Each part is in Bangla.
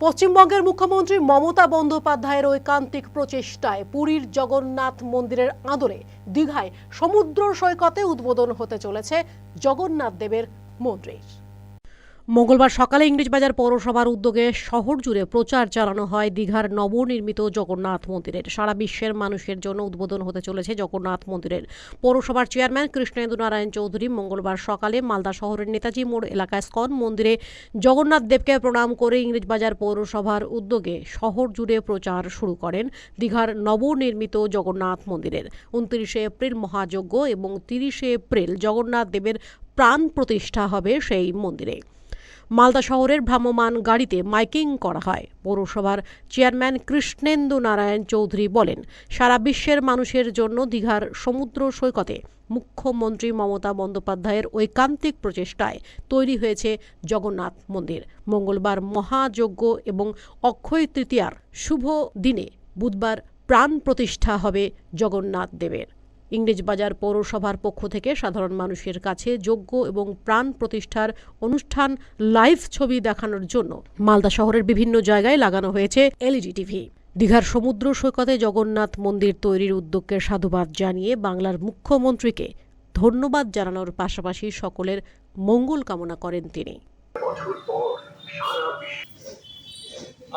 পশ্চিমবঙ্গের মুখ্যমন্ত্রী মমতা বন্দ্যোপাধ্যায়ের ঐকান্তিক প্রচেষ্টায় পুরীর জগন্নাথ মন্দিরের আদলে দীঘায় সমুদ্র সৈকতে উদ্বোধন হতে চলেছে জগন্নাথ দেবের মন্দির। মঙ্গলবার সকালে ইংরেজবাজার পৌরসভার উদ্যোগে শহর জুড়ে প্রচার চালানো হয়। দীঘার নবনির্মিত জগন্নাথ মন্দিরের। সারা বিশ্বের মানুষের জন্য উদ্বোধন হতে চলেছে জগন্নাথ মন্দিরের। পৌরসভার চেয়ারম্যান কৃষ্ণেন্দু নারায়ণ চৌধুরী মঙ্গলবার সকালে মালদা শহরের নেতাজি মোড় এলাকায় স্কন মন্দিরে জগন্নাথ দেবকে প্রণাম করে ইংরেজবাজার পৌরসভার উদ্যোগে শহর জুড়ে প্রচার শুরু করেন দীঘার নবনির্মিত জগন্নাথ মন্দিরের। উনত্রিশে এপ্রিল মহাযজ্ঞ এবং তিরিশে এপ্রিল জগন্নাথ দেবের প্রাণ প্রতিষ্ঠা হবে সেই মন্দিরে। মালদা শহরের ভ্রাম্যমান গাড়িতে মাইকিং করা হয়। পৌরসভার চেয়ারম্যান কৃষ্ণেন্দু নারায়ণ চৌধুরী বলেন, সারা বিশ্বের মানুষের জন্য দীঘার সমুদ্র সৈকতে মুখ্যমন্ত্রী মমতা বন্দ্যোপাধ্যায়ের ঐকান্তিক প্রচেষ্টায় তৈরি হয়েছে জগন্নাথ মন্দির। মঙ্গলবার মহাযজ্ঞ এবং অক্ষয় তৃতীয়ার শুভ দিনে বুধবার প্রাণ প্রতিষ্ঠা হবে জগন্নাথ দেবের। ইংরেজবাজার পৌরসভার পক্ষ থেকে সাধারণ মানুষের কাছে যোগ্য এবং প্রাণ প্রতিষ্ঠার অনুষ্ঠান লাইভ ছবি দেখানোর জন্য মালদা শহরের বিভিন্ন জায়গায় লাগানো হয়েছে এলইডি টিভি। দীঘার সমুদ্র সৈকতে জগন্নাথ মন্দির তৈরির উদ্যোগকে সাধুবাদ জানিয়ে বাংলার মুখ্যমন্ত্রীকে ধন্যবাদ জানানোর পাশাপাশি সকলের মঙ্গল কামনা করেন তিনি।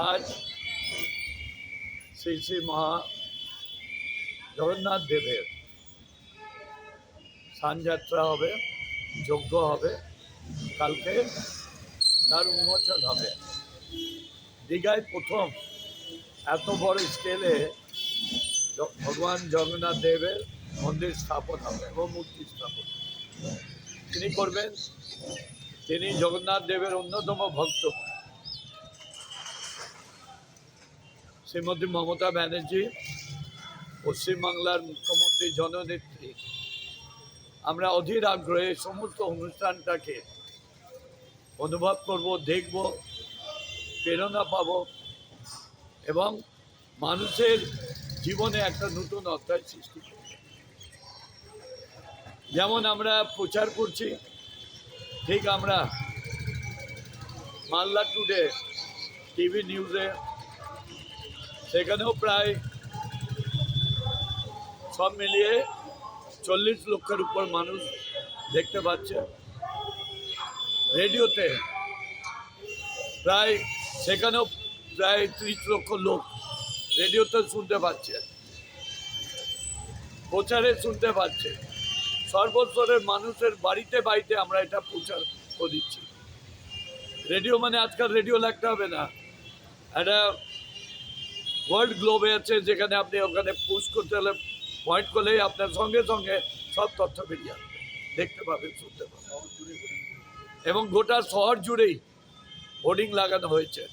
আজ শ্রী শ্রী মহা জগন্নাথ দেবের স্নানযাত্রা হবে, যজ্ঞ হবে, কালকে তার উন্মোচন হবে। দীঘায় প্রথম এত বড় স্কেলে ভগবান জগন্নাথ দেবের মন্দির স্থাপন হবে এবং মূর্তি স্থাপন তিনি করবেন, তিনি জগন্নাথ দেবের অন্যতম ভক্ত। শ্রীমতী মমতা ব্যানার্জি, পশ্চিমবাংলার মুখ্যমন্ত্রী জননেত্রী। আমরা অধীর আগ্রহে সমস্ত অনুষ্ঠানটাকে অনুভব করব, দেখব, প্রেরণা পাব এবং মানুষের জীবনে একটা নতুন অধ্যায় সৃষ্টি করব। যেমন আমরা প্রচার করছি, ঠিক আমরা মালদা টুডে টিভি নিউজে, সেখানেও প্রায় সব মিলিয়ে চল্লিশ লক্ষের উপর মানুষ দেখতে পাচ্ছে। রেডিওতে প্রায় সেখানেও প্রায় ত্রিশ লক্ষ লোক রেডিওতে শুনতে পাচ্ছে। প্রচারে শুনতে পাচ্ছে। সর্বস্তরের মানুষের বাড়িতে বাড়িতে আমরা এটা প্রচার করে দিচ্ছি। রেডিও মানে আজকাল রেডিও লাগতে হবে না। একটা ওয়ার্ল্ড গ্লোবে আছে যেখানে আপনি ওখানে পুশ করতে হলে পয়েন্ট করলেই আপনার সঙ্গে সঙ্গে সব তথ্য বেরিয়ে আসবে। দেখতে পাবেন শুনতে পাবেন। এবং গোটা শহর জুড়েই হোর্ডিং লাগানো হয়েছে।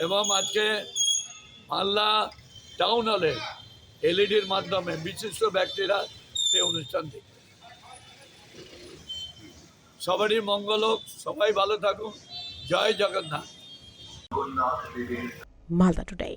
এবং আজকে মালদা টাউন হলে এলইডির মাধ্যমে বিশিষ্ট ব্যক্তিরা সেই অনুষ্ঠান দেখবে। সবারই মঙ্গল হোক সবাই ভালো থাকুন। জয় জগন্নাথ। মালদা টুডে